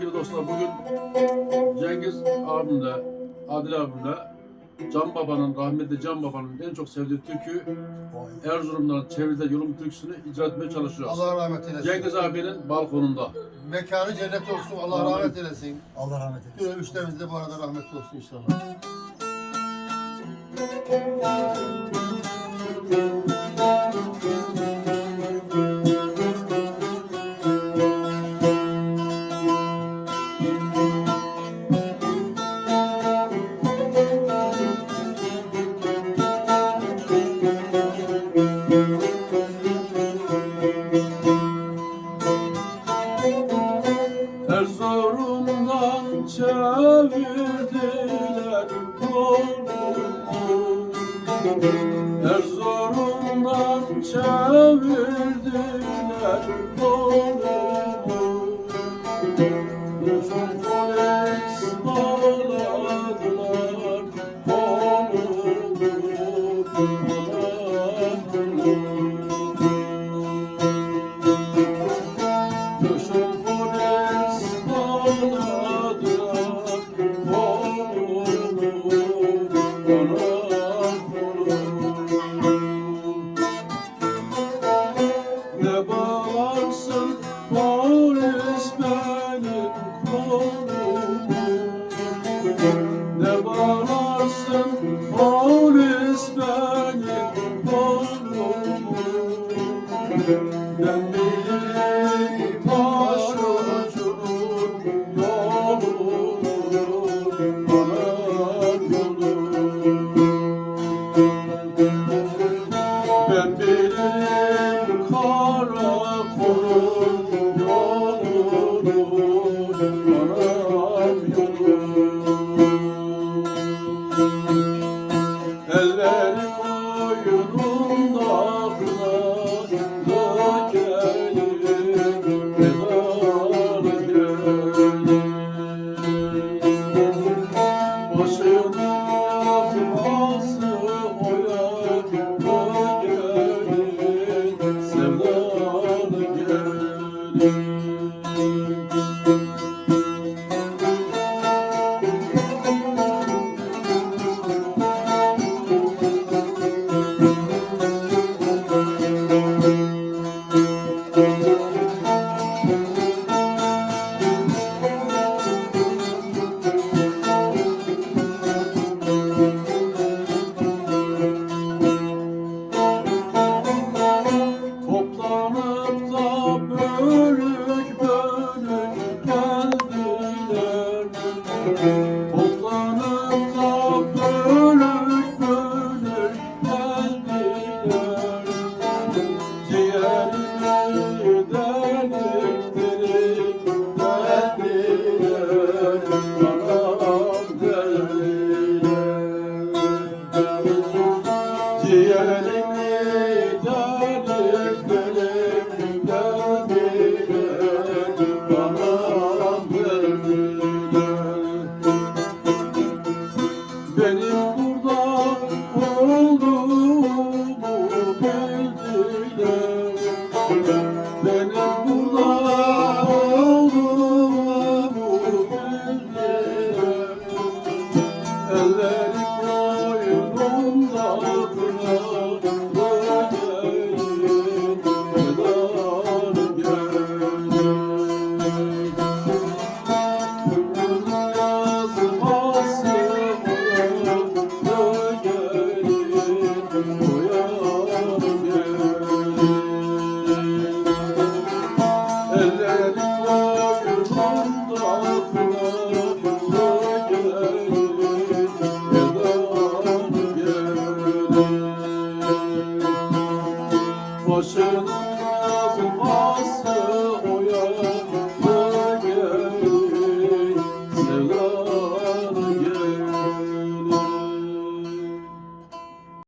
sevgili dostlar bugün Cengiz abimle, Adil abimle Can Baba'nın, rahmetli Can Baba'nın en çok sevdiği türkü Erzurum'dan çevirde yolum türküsünü icra etmeye çalışıyoruz. Allah rahmet eylesin. Cengiz abinin balkonunda. Mekanı cennet olsun. Allah rahmet eylesin. Allah rahmet eylesin. Bütün ölmüşlerimiz de bu arada rahmetli olsun inşallah. Erzurum'dan çevirdiler yolumu Erzurum'dan çevirdiler yolumu Uzun polis bağladılar kolumu bağlarsın polis benim kolumu. Ne bağlarsın polis benim kolumu. Ben bilirim başucunun yolunu bana yolunu ben bilirim seu